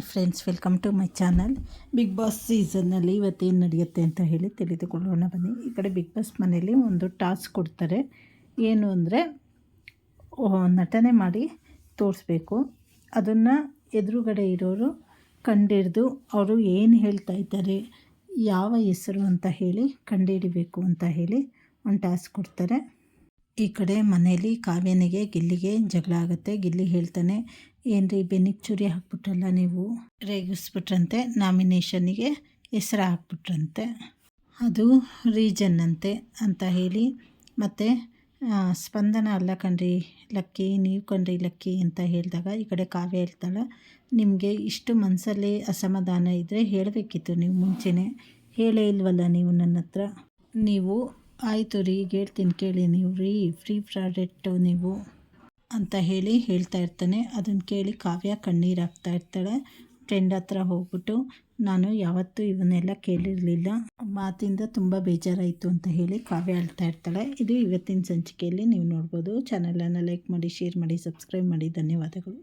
Hi friends, welcome to my channel. Bigg Boss ಸೀಸನ್ನಲ್ಲಿ ಇವತ್ತೇನು ನಡೆಯುತ್ತೆ ಅಂತ ಹೇಳಿ ತಿಳಿದುಕೊಳ್ಳೋಣ. ಬನ್ನಿ, ಈ ಕಡೆ ಬಿಗ್ ಬಾಸ್ ಮನೆಯಲ್ಲಿ ಒಂದು ಟಾಸ್ಕ್ ಕೊಡ್ತಾರೆ. ಏನು ಅಂದರೆ ನಟನೆ ಮಾಡಿ ತೋರಿಸ್ಬೇಕು. ಅದನ್ನು ಎದುರುಗಡೆ ಇರೋರು ಕಂಡಿಡಿದು ಅವರು ಏನು ಹೇಳ್ತಾ ಇದ್ದಾರೆ, ಯಾವ ಹೆಸರು ಅಂತ ಹೇಳಿ ಕಂಡುಹಿಡಿಬೇಕು ಅಂತ ಹೇಳಿ ಒಂದು ಟಾಸ್ಕ್ ಕೊಡ್ತಾರೆ. ಈ ಕಡೆ ಮನೇಲಿ ಕಾವ್ಯನಿಗೆ ಗಿಲ್ಲಿಗೆ ಜಗಳ ಆಗುತ್ತೆ. ಗಿಲ್ಲಿ ಹೇಳ್ತಾನೆ, ಏನ್ರಿ ಬೆನ್ನಿಗೆ ಚೂರಿ ಹಾಕ್ಬಿಟ್ರಲ್ಲ ನೀವು? ರೇಗಿಸ್ಬಿಟ್ರಂತೆ, ನಾಮಿನೇಷನ್ನಿಗೆ ಹೆಸರು ಹಾಕ್ಬಿಟ್ರಂತೆ. ಅದು ರೀಜನ್ ಅಂತೆ ಅಂತ ಹೇಳಿ, ಮತ್ತು ಸ್ಪಂದನ ಅಲ್ಲ ಕಣ್ರಿ ಲಕ್ಕಿ, ನೀವು ಕಣ್ರಿ ಲಕ್ಕಿ ಅಂತ ಹೇಳಿದಾಗ ಈ ಕಡೆ ಕಾವ್ಯ ಹೇಳ್ತಾಳೆ, ನಿಮಗೆ ಇಷ್ಟು ಮನಸ್ಸಲ್ಲಿ ಅಸಮಾಧಾನ ಇದ್ದರೆ ಹೇಳಬೇಕಿತ್ತು ನೀವು ಮುಂಚೆನೇ. ಹೇಳೇ ಇಲ್ವಲ್ಲ ನೀವು ನನ್ನ ಹತ್ರ ನೀವು ಆಯಿತು ರೀ ಹೇಳ್ತೀನಿ ಕೇಳಿ ನೀವು ರೀ ಫ್ರೀ ಪ್ರಾಡಕ್ಟು ನೀವು ಅಂತ ಹೇಳಿ ಹೇಳ್ತಾ ಇರ್ತಾನೆ. ಅದನ್ನು ಕೇಳಿ ಕಾವ್ಯ ಕಣ್ಣೀರು ಹಾಕ್ತಾ ಇರ್ತಾಳೆ. ಫ್ರೆಂಡ್ ಹತ್ರ ಹೋಗ್ಬಿಟ್ಟು ನಾನು ಯಾವತ್ತೂ ಇವನ್ನೆಲ್ಲ ಕೇಳಿರಲಿಲ್ಲ. ಮಾತಿಂದ ತುಂಬ ಬೇಜಾರಾಯಿತು ಅಂತ ಹೇಳಿ ಕಾವ್ಯ ಅಳ್ತಾ ಇರ್ತಾಳೆ. ಇದು ಇವತ್ತಿನ ಸಂಚಿಕೆಯಲ್ಲಿ ನೀವು ನೋಡ್ಬೋದು. ಚಾನಲನ್ನು ಲೈಕ್ ಮಾಡಿ ಶೇರ್ ಮಾಡಿ ಸಬ್ಸ್ಕ್ರೈಬ್ ಮಾಡಿ. ಧನ್ಯವಾದಗಳು.